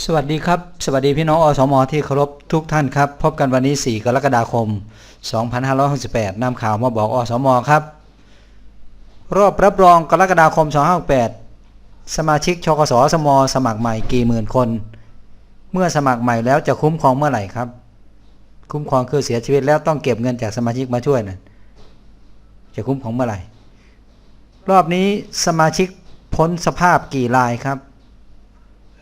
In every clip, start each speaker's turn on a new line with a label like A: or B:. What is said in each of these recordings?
A: สวัสดีครับ สวัสดีพี่น้องอสมอที่เคารพทุกท่านครับ พบกันวันนี้ 4 กรกฎาคม 2568นำข่าวมาบอกอสมอครับ รอบรับรองกรกฎาคม 2568 สมาชิกชกสสม สมัครใหม่กี่หมื่นคน เมื่อสมัครใหม่แล้วจะคุ้มครองเมื่อไหร่ครับ คุ้มครองคือเสียชีวิตแล้วต้องเก็บเงินจากสมาชิกมาช่วยนะจะคุ้มครองเมื่อไหร่ รอบนี้สมาชิกพ้นสภาพกี่รายครับ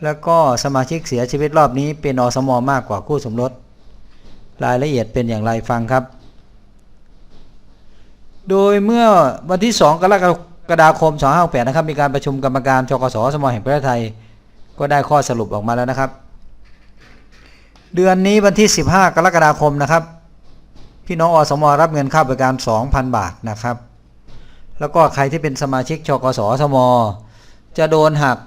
A: แล้วก็สมาชิกเสียชีวิตรอบนี้เป็นอสมมากกว่าคู่สมรส รายละเอียดเป็นอย่างไรฟังครับ โดยเมื่อวันที่ 2 กรกฎาคม 2568 นะครับ มีการประชุมกรรมการชกสสมแห่งประเทศไทย ก็ได้ข้อสรุปออกมาแล้วนะครับ เดือนนี้วันที่ 15 กรกฎาคมนะครับ พี่น้องอสมรับเงินค่าบริการ 2,000 บาทนะครับ แล้วก็ใครที่เป็นสมาชิกชกสสมจะโดนหัก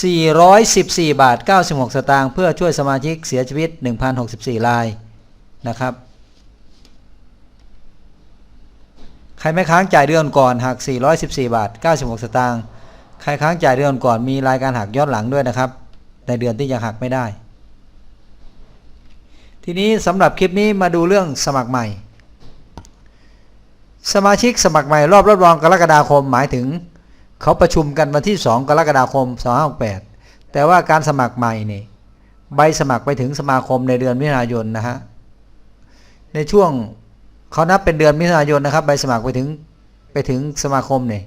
A: 414 บาท 96 สตางค์เพื่อช่วยสมาชิกเสียชีวิต 1,064 รายนะครับ ใครไม่ค้างจ่ายเดือนก่อนหัก 414 บาท 96 สตางค์ใครค้างจ่ายเดือนก่อนมีรายการหักย้อนหลังด้วยนะครับ ในเดือนที่ยังหักไม่ได้ ทีนี้สำหรับคลิปนี้มาดูเรื่องสมัครใหม่ สมาชิกสมัครใหม่รอบรับรองกรกฎาคมหมายถึง เขาประชุมกันวันที่ 2 กรกฎาคม 2568 แต่ว่าการสมัครใหม่นี่ใบสมัครไปถึงสมาคมในเดือนมิถุนายนนะฮะ ในช่วงเขานับเป็นเดือนมิถุนายนนะครับ ใบสมัครไปถึงไปถึงสมาคมเนี่ย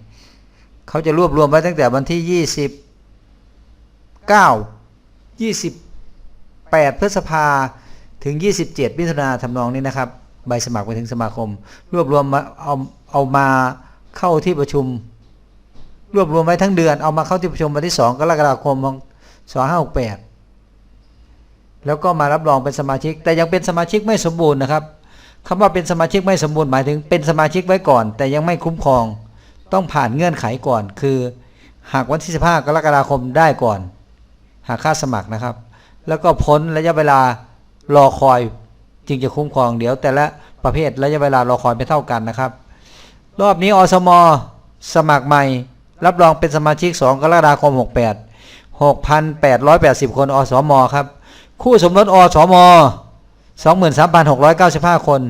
A: เขาจะรวบรวมไว้ตั้งแต่วันที่ 29 28 พฤษภาถึง 27 มิถุนาทำนองนี้นะครับ ใบสมัครไปถึงสมาคม รวบรวมมาเอาเอามาเข้าที่ประชุม รวบรวมไว้ทั้งเดือนเอามาเข้าที่ประชุมวันที่ 2 กรกฎาคม2568 แล้วก็มารับรองเป็นสมาชิก แต่ยังเป็นสมาชิกไม่สมบูรณ์นะครับคำว่าเป็นสมาชิกไม่สมบูรณ์หมายถึงเป็นสมาชิกไว้ก่อน แต่ยังไม่คุ้มครอง ต้องผ่านเงื่อนไขก่อน คือหากวันที่ 15 กรกฎาคมได้ก่อน หากค่าสมัครนะครับ แล้วก็พ้นระยะเวลารอคอยจึงจะคุ้มครองเดี๋ยวแต่ละประเภทระยะเวลารอคอยไม่เท่ากันนะครับ รอบนี้อสม สมัครใหม่ รับรองเป็นสมาชิก 2 กรกฎาคม 68 6,880 คนอสมครับ คู่สมรสอสม 23,695 คน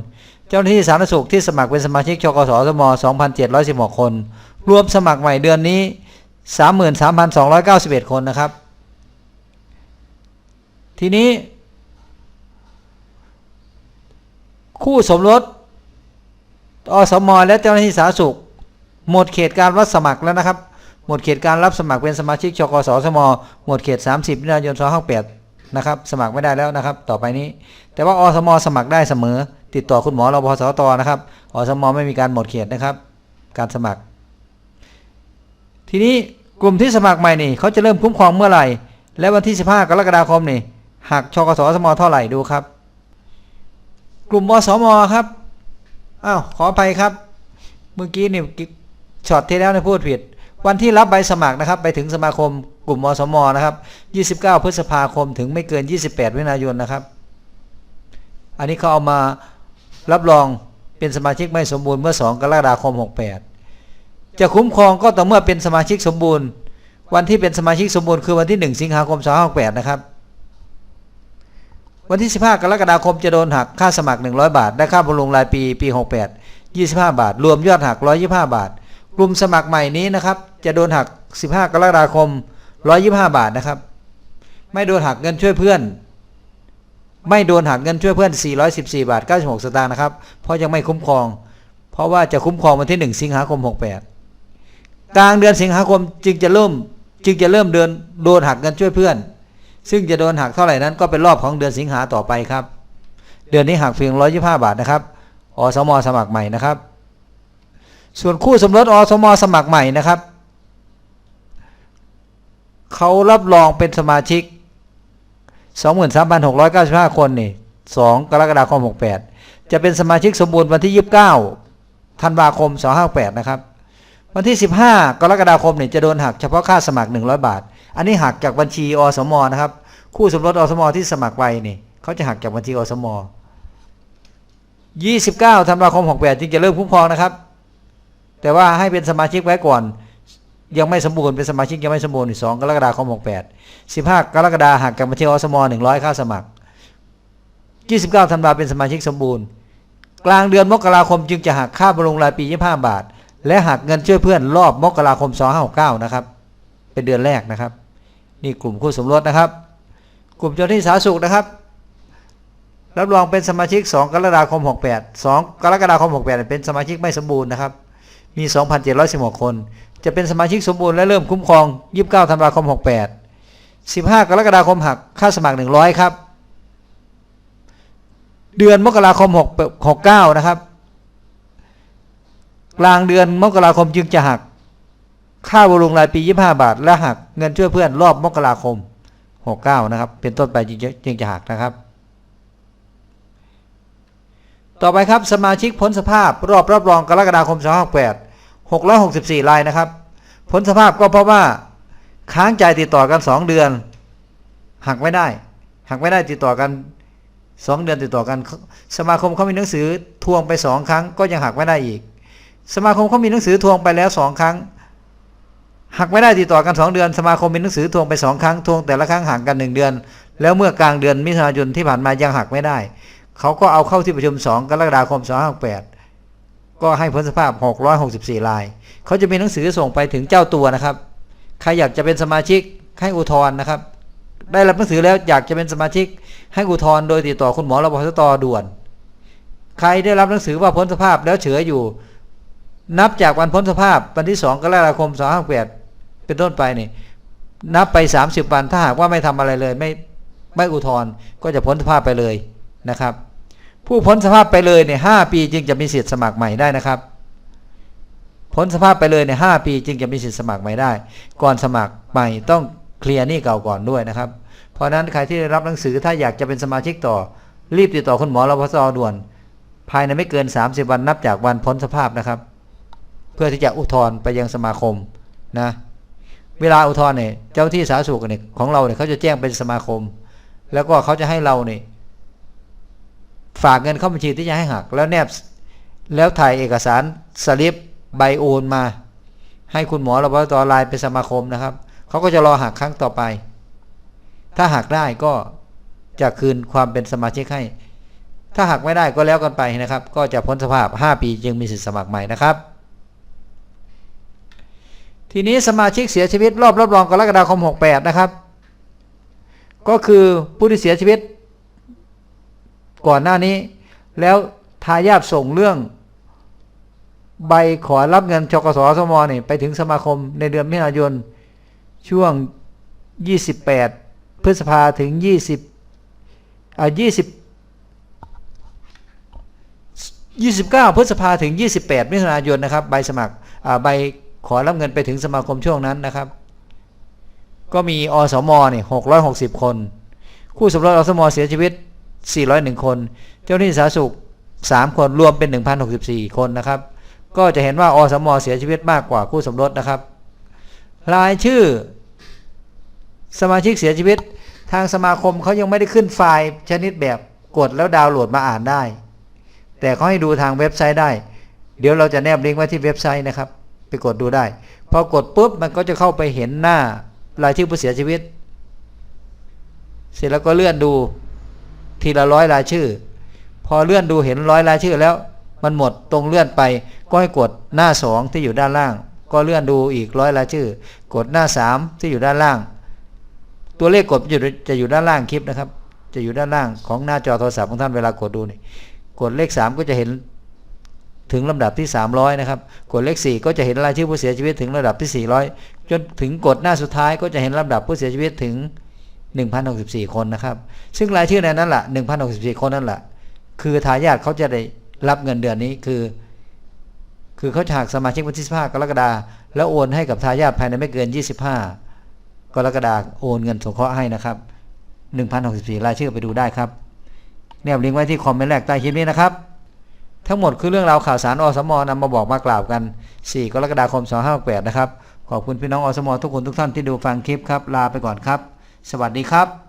A: เจ้าหน้าที่สาธารณสุขที่สมัครเป็นสมาชิกชกสสม 2,716 คน รวมสมัครใหม่เดือนนี้ 33,291 คนนะครับ ทีนี้ คู่สมรสอสม และเจ้าหน้าที่สาธารณสุข หมดเขตการรับสมัครแล้วนะครับ หมดเขตการรับสมัครเป็นสมาชิกชกสสม หมดเขต 30มิถุนายน2568นะครับ สมัครไม่ได้แล้วนะครับ ต่อไปนี้ แต่ว่าอสม สมัครได้เสมอ ติดต่อคุณหมอรพสตนะครับ อสม ไม่มีการหมดเขตนะครับ การสมัคร ทีนี้กลุ่มที่สมัครใหม่นี่เขาจะเริ่มคุ้มครองเมื่อไหร่ และวันที่ 15 กรกฎาคมนี่หักชกสสม เท่าไหร่ดูครับ กลุ่มอสม ครับอ้าวขออภัยครับ เมื่อกี้เนี่ย ช็อตที่แล้วเนี่ยพูดผิด วันที่รับใบสมัครนะครับ ไปถึงสมาคมกลุ่มอสมนะครับ 29 พฤษภาคมถึงไม่เกิน 28มิถุนายนนะครับ อันนี้เขาเอามารับรองเป็นสมาชิกไม่สมบูรณ์เมื่อ 2 กรกฎาคม 68 จะคุ้มครองก็ต่อเมื่อเป็นสมาชิกสมบูรณ์ วันที่เป็นสมาชิกสมบูรณ์คือวันที่ 1 สิงหาคม2568นะครับ วันที่ 15 กรกฎาคมจะโดนหักค่าสมัคร 100 บาทและค่าบำรุงรายปีปี 68 25 บาท รวมยอดหัก 125 บาท กลุ่มสมัครใหม่นี้นะครับ จะโดนหัก 15 กรกฎาคม 125 บาทนะครับ ไม่โดนหักเงินช่วยเพื่อน ไม่โดนหักเงินช่วยเพื่อน 414 บาท 96 สตางค์นะครับ เพราะยังไม่คุ้มครอง เพราะว่าจะคุ้มครองวันที่ 1 สิงหาคม 68 กลางเดือนสิงหาคมจึงจะเริ่มจึงจะเริ่มเดือนโดนหักเงินช่วยเพื่อน ซึ่งจะโดนหักเท่าไหร่นั้นก็เป็นรอบของเดือนสิงหาต่อไปครับ เดือนนี้หักเพียง 125 บาทนะครับอสมสมัครใหม่นะครับ ส่วนคู่สมรสอสมสมัครใหม่นะครับเขารับรองเป็นสมาชิก 23,695 คนนี่ 2 กรกฎาคม 68 จะเป็นสมาชิกสมบูรณ์วันที่ 29 ธันวาคม 258นะครับ วันที่ 15 กรกฎาคมเนี่ยจะโดนหักเฉพาะค่าสมัคร 100 บาท อันนี้หักจากบัญชีอสมนะครับ คู่สมรสอสมที่สมัครไปนี่เขาจะหักจากบัญชีอสม 29 ธันวาคม 68 จึงจะเริ่มคุ้มครองนะครับ แต่ว่าให้เป็นสมาชิกไว้ก่อน ยังไม่สมบูรณ์เป็นสมาชิกยังไม่สมบูรณ์อีก2กรกฎาคม68 15กรกฎาคมหักกับบัญชีอสม100ค่าสมัคร29ธันวาเป็นสมาชิกสมบูรณ์ กลางเดือนมกราคมจึงจะหักค่าบำรุงรายปี25บาท และหักเงินช่วยเพื่อนรอบมกราคม2569นะครับ เป็นเดือนแรกนะครับ นี่กลุ่มคู่สมรสนะครับ กลุ่มเจ้าหน้าที่สาธารณสุขนะครับรับรองเป็นสมาชิก 2 กรกฎาคม 68 2 กรกฎาคม 68 เป็นสมาชิกไม่สมบูรณ์นะครับ มี 2,716 คน จะเป็นสมาชิกสมบูรณ์และเริ่มคุ้มครอง 29ธันวาคม 68 15 กรกฎาคมหักค่าสมัคร 100 ครับ เดือนมกราคม 6 69 นะครับ กลางเดือนมกราคมจึงจะหัก ค่าบำรุงรายปี 25 บาท และหักเงินช่วยเพื่อนรอบมกราคม 69 นะครับ เป็นต้นไปจึงจะจึงจะหักนะครับต่อไปครับสมาชิกพ้นสภาพรอบรับรองกรกฎาคม 2568 664รายนะครับพ้นสภาพก็เพราะว่าค้างจ่ายติดต่อกัน 2 เดือน หักไม่ได้ หักไม่ได้ติดต่อกัน 2 เดือนติดต่อกัน สมาคมเขามีหนังสือทวงไป 2 ครั้ง ก็ยังหักไม่ได้อีก สมาคมเขามีหนังสือทวงไปแล้ว 2 ครั้ง หักไม่ได้ติดต่อกัน 2 เดือน สมาคมมีหนังสือทวงไป 2 ครั้งทวงแต่ละครั้งห่างกัน 1 เดือน แล้วเมื่อกลางเดือนมิถุนายนที่ผ่านมายังหักไม่ได้ เขาก็เอาเข้าที่ประชุม 2 กรกฎาคม 2568 ก็ให้พ้นสภาพ 664 ราย เขาจะมีหนังสือส่งไปถึงเจ้าตัวนะครับ ใครอยากจะเป็นสมาชิกให้อุทธรณ์นะครับ ได้รับหนังสือแล้วอยากจะเป็นสมาชิกให้อุทธรณ์โดยติดต่อคุณหมอรพสตด่วน ใครได้รับหนังสือว่าพ้นสภาพแล้วเฉยอยู่ นับจากวันพ้นสภาพวันที่ 2กรกฎาคม2568เป็นต้นไปนี่นับไป 30 วันถ้าหากว่าไม่ทำอะไรเลย ไม่ไม่อุทธรณ์ก็จะพ้นสภาพไปเลยนะครับ ผู้พ้นสภาพไปเลยเนี่ยหปีจึงจะมีสิทธิ์สมัครใหม่ได้นะครับ พ้นสภาพไปเลยเนี่ยหปีจึงจะมีสิทธิ์สมัครใหม่ได้ ก่อนสมัครใหม่ต้องเคลียร์หนี้เก่าก่อนด้วยนะครับ เพราะนั้นใครที่ได้รับหนังสือถ้าอยากจะเป็นสมาชิกต่อ รีบติดต่อคุณหมอรพสด่วน ภายในไม่เกิน 30 วันนับจากวันพ้นสภาพนะครับ เพื่อที่จะอุทธรณ์ไปยังสมาคมนะเวลาอุทธรณ์เนี่ยเจ้าที่สาธารณสุขเนี่ยของเราเนี่ยเขาจะแจ้งเป็นสมาคม แล้วก็เขาจะให้เราเนี่ย ฝากเงินเข้าบัญชีที่จะให้หัก แล้วแนบแล้วถ่ายเอกสารสลิปใบโอนมา ให้คุณหมอรพสตไลน์เป็นสมาคมนะครับเขาก็จะรอหักครั้งต่อไป ถ้าหักได้ก็จะคืนความเป็นสมาชิกให้ ถ้าหักไม่ได้ก็แล้วกันไปนะครับ ก็จะพ้นสภาพ 5 ปีจึงมีสิทธิสมัครใหม่นะครับ ทีนี้สมาชิกเสียชีวิตรอบรับรองกรกฎาคม 68 นะครับ ก็คือผู้ที่เสียชีวิต ก่อนหน้านี้ แล้วทายาทส่งเรื่อง ใบขอรับเงินชกสสมนี่ไปถึงสมาคมในเดือนมิถุนายน ช่วง 28 พฤษภาถึง 20อ่า20 29 พฤษภาถึง 28 มิถุนายนนะครับ ใบสมัครอ่าใบขอรับเงินไปถึงสมาคมช่วงนั้นนะครับ ก็มีอสมเนี่ย660 คน คู่สมรสอสมเสียชีวิต 401 คน เจ้าหน้าที่สาธารณสุข 3 คนรวมเป็น 1,064 คนนะครับ ก็จะเห็นว่าอสมเสียชีวิตมากกว่าคู่สมรสนะครับ รายชื่อ สมาชิกเสียชีวิตทางสมาคมเขายังไม่ได้ขึ้นไฟล์ชนิดแบบกดแล้วดาวน์โหลดมาอ่านได้ แต่เขาให้ดูทางเว็บไซต์ได้ เดี๋ยวเราจะแนบลิงก์ไว้ที่เว็บไซต์นะครับ ไปกดดูได้ พอกดปุ๊บมันก็จะเข้าไปเห็นหน้ารายชื่อผู้เสียชีวิต เสร็จแล้วก็เลื่อนดู ทีละร้อยรายชื่อ พอเลื่อนดูเห็นร้อยรายชื่อแล้ว มันหมดตรงเลื่อนไป ก็ให้กดหน้าสองที่อยู่ด้านล่าง ก็เลื่อนดูอีกร้อยรายชื่อ กดหน้าสามที่อยู่ด้านล่าง ตัวเลขกดจะอยู่ด้านล่างคลิปนะครับ จะอยู่ด้านล่างของหน้าจอโทรศัพท์ของท่านเวลากดดูนี่กดเลข 3 ก็จะเห็นถึงลำดับที่ 300 นะครับ กดเลข 4 ก็จะเห็นรายชื่อผู้เสียชีวิตถึงระดับที่ 400 จนถึงกดหน้าสุดท้ายก็จะเห็นลำดับผู้เสียชีวิตถึง 1,064 คนนะครับ ซึ่งรายชื่อในนั้นแหละ1,064 คนนั่นแหละคือทายาทเขาจะได้รับเงินเดือนนี้คือ คือเขาจะหักสมาชิกวันที่15กรกฎาคมแล้วโอนให้กับทายาทภายในไม่เกิน 25 กรกฎาคมโอนเงินสงเคราะห์ให้นะครับ1,064 รายชื่อไปดูได้ครับแนบลิงก์ไว้ที่คอมเมนต์แรกใต้คลิปนี้นะครับ ทั้งหมดคือเรื่องราวข่าวสารอสมอนำมาบอกมากล่าวกัน 4 กรกฎาคม 2568 นะครับ ขอบคุณพี่น้องอสมอทุกคนทุกท่านที่ดูฟังคลิปครับ ลาไปก่อนครับ สวัสดีครับ